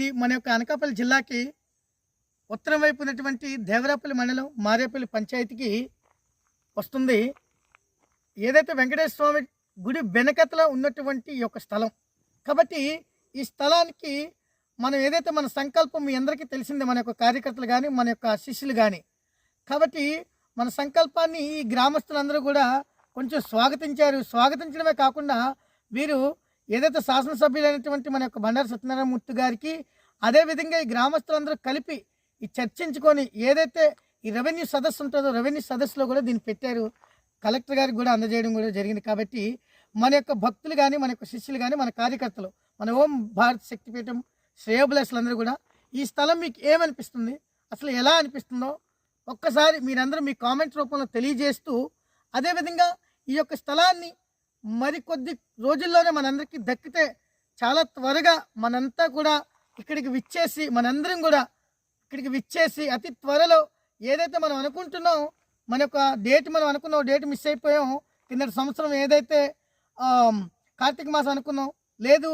ఇది మన యొక్క అనకాపల్లి జిల్లాకి ఉత్తరం వైపు ఉన్నటువంటి దేవరాపల్లి మండలం మారేపల్లి పంచాయతీకి వస్తుంది. ఏదైతే వెంకటేశ్వర స్వామి గుడి వెనకతలో ఉన్నటువంటి ఈ యొక్క స్థలం. కాబట్టి ఈ స్థలానికి మనం ఏదైతే మన సంకల్పం మీ అందరికీ తెలిసిందే మన యొక్క కార్యకర్తలు కానీ మన యొక్క శిష్యులు కానీ కాబట్టి మన సంకల్పాన్ని ఈ గ్రామస్తులందరూ కూడా కొంచెం స్వాగతించారు. స్వాగతించడమే కాకుండా వీరు ఏదైతే శాసనసభ్యులైనటువంటి మన యొక్క బండారు సత్యనారాయణమూర్తి గారికి అదేవిధంగా ఈ గ్రామస్తులందరూ కలిపి ఈ చర్చించుకొని ఏదైతే ఈ రెవెన్యూ సదస్సు ఉంటుందో రెవెన్యూ సదస్సులో కూడా దీన్ని పెట్టారు. కలెక్టర్ గారికి కూడా అందజేయడం కూడా జరిగింది. కాబట్టి మన యొక్క భక్తులు కానీ మన యొక్క శిష్యులు కానీ మన కార్యకర్తలు మన ఓం భారత్ శక్తిపీఠం శ్రేయోభిలాషులందరూ కూడా ఈ స్థలం మీకు ఏమనిపిస్తుంది? అసలు ఎలా అనిపిస్తుందో ఒక్కసారి మీరందరూ మీ కామెంట్ రూపంలో తెలియజేస్తూ అదేవిధంగా ఈ యొక్క స్థలాన్ని మరికొద్ది రోజుల్లోనే మనందరికీ దక్కితే చాలా త్వరగా మనంతా కూడా ఇక్కడికి విచ్చేసి మనందరం కూడా ఇక్కడికి విచ్చేసి అతి త్వరలో ఏదైతే మనం అనుకుంటున్నాం మన యొక్క డేట్ మనం అనుకున్నాం డేట్ మిస్ అయిపోయాం కిందటి సంవత్సరం ఏదైతే కార్తీక మాసం అనుకున్నాం లేదు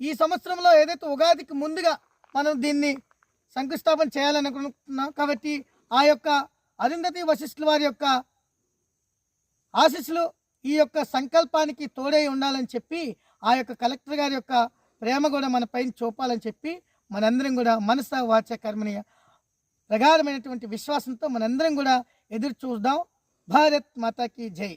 ఈ సంవత్సరంలో ఏదైతే ఉగాదికి ముందుగా మనం దీన్ని శంకుస్థాపన చేయాలని అనుకుంటున్నాం కాబట్టి ఆ యొక్క అరుంధతి వశిష్ఠుల వారి యొక్క ఆశీస్సులు ఈ యొక్క సంకల్పానికి తోడై ఉండాలని చెప్పి ఆ యొక్క కలెక్టర్ గారి యొక్క ప్రేమ కూడా మన పైన చూపాలని చెప్పి మనందరం కూడా మనస వాచ కర్మని ప్రగాఢమైనటువంటి విశ్వాసంతో మనందరం కూడా ఎదురు చూద్దాం. భారత్ మాతాకి జై.